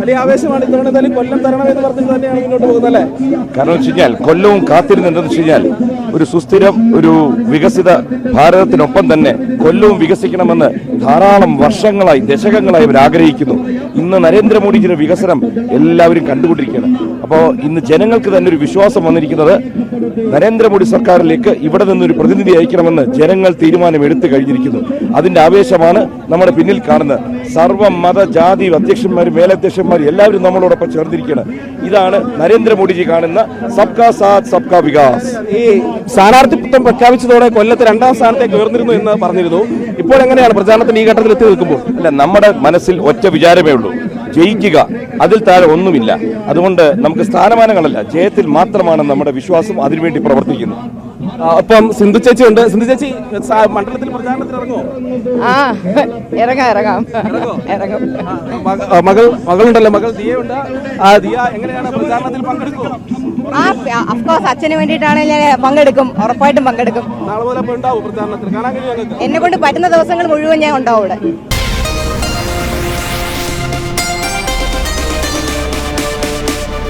വലിയ ആവേശമാണ് ഇത്തവണ കൊല്ലം എന്ന് പറഞ്ഞിട്ട് തന്നെയാണ് മുന്നോട്ട് പോകുന്നത് അല്ലേ? കാരണം വെച്ച് കഴിഞ്ഞാൽ കൊല്ലവും കാത്തിരുന്നുണ്ടെന്ന് വെച്ച് കഴിഞ്ഞാൽ ഒരു സുസ്ഥിരം ഒരു വികസിത ഭാരതത്തിനൊപ്പം തന്നെ കൊല്ലവും വികസിക്കണമെന്ന് ധാരാളം വർഷങ്ങളായി ദശകങ്ങളായി അവർ ആഗ്രഹിക്കുന്നു. ഇന്ന് നരേന്ദ്രമോദിജിയുടെ വികസനം എല്ലാവരും കണ്ടുകൊണ്ടിരിക്കുകയാണ്. അപ്പോൾ ഇന്ന് ജനങ്ങൾക്ക് തന്നെ ഒരു വിശ്വാസം വന്നിരിക്കുന്നത് നരേന്ദ്രമോദി സർക്കാരിലേക്ക് ഇവിടെ നിന്നൊരു പ്രതിനിധി അയക്കണമെന്ന് ജനങ്ങൾ തീരുമാനം എടുത്തു കഴിഞ്ഞിരിക്കുന്നു. അതിന്റെ ആവേശമാണ് നമ്മുടെ പിന്നിൽ കാണുന്നത്. സർവ മത ജാതി അധ്യക്ഷന്മാരും മേലധ്യക്ഷന്മാരും എല്ലാവരും നമ്മളോടൊപ്പം ചേർന്നിരിക്കുകയാണ്. ഇതാണ് നരേന്ദ്രമോദിജി കാണുന്ന സബ്കാ സാത് സബ്കാ വികാസ്. ഈ സ്ഥാനാർത്ഥിത്വം പ്രഖ്യാപിച്ചതോടെ കൊല്ലത്ത് രണ്ടാം സ്ഥാനത്തേക്ക് ഉയർന്നിരുന്നു എന്ന് പറഞ്ഞിരുന്നു. ഇപ്പോൾ എങ്ങനെയാണ് പ്രചാരണത്തിന് ഈ ഘട്ടത്തിൽ എത്തി നിൽക്കുമ്പോൾ? അല്ല നമ്മുടെ മനസ്സിൽ ഒറ്റ വിചാരമേ ഉള്ളൂ. ജയിക്കുക. അതിൽ താഴെ ഒന്നുമില്ല. അതുകൊണ്ട് നമുക്ക് സ്ഥാനമാനങ്ങളല്ല ജയത്തിൽ മാത്രമാണ് നമ്മുടെ വിശ്വാസം അതിനുവേണ്ടി പ്രവർത്തിക്കുന്നു അപ്പം സിന്ധു ചേച്ചി ഉണ്ട് സിന്ധു ചേച്ചി മണ്ഡലത്തിൽ പ്രചാരണത്തിന് ഇറങ്ങുമോ ആ ഇറങ്ങാം ഇറങ്ങാം. ഇറങ്ങും. ആ, മകൾ മകളുണ്ടല്ലോ. മകൾ ദിയ ഉണ്ട് ആ ദിയ എങ്ങനെയാണ് പ്രചാരണത്തിൽ പങ്കെടുക്കും ആ അഫ്കോഴ്സ് അച്ഛന് ഞാൻ പങ്കെടുക്കും. ഉറപ്പായിട്ടും പങ്കെടുക്കും. നാളെ പോലെ ഉണ്ടാവും പ്രചാരണത്തിൽ കാണാൻ കഴിയും എന്നെ കൊണ്ട് പറ്റുന്ന ദിവസങ്ങൾ മുഴുവൻ ഞാൻ ഉണ്ടാവും ഇവിടെ.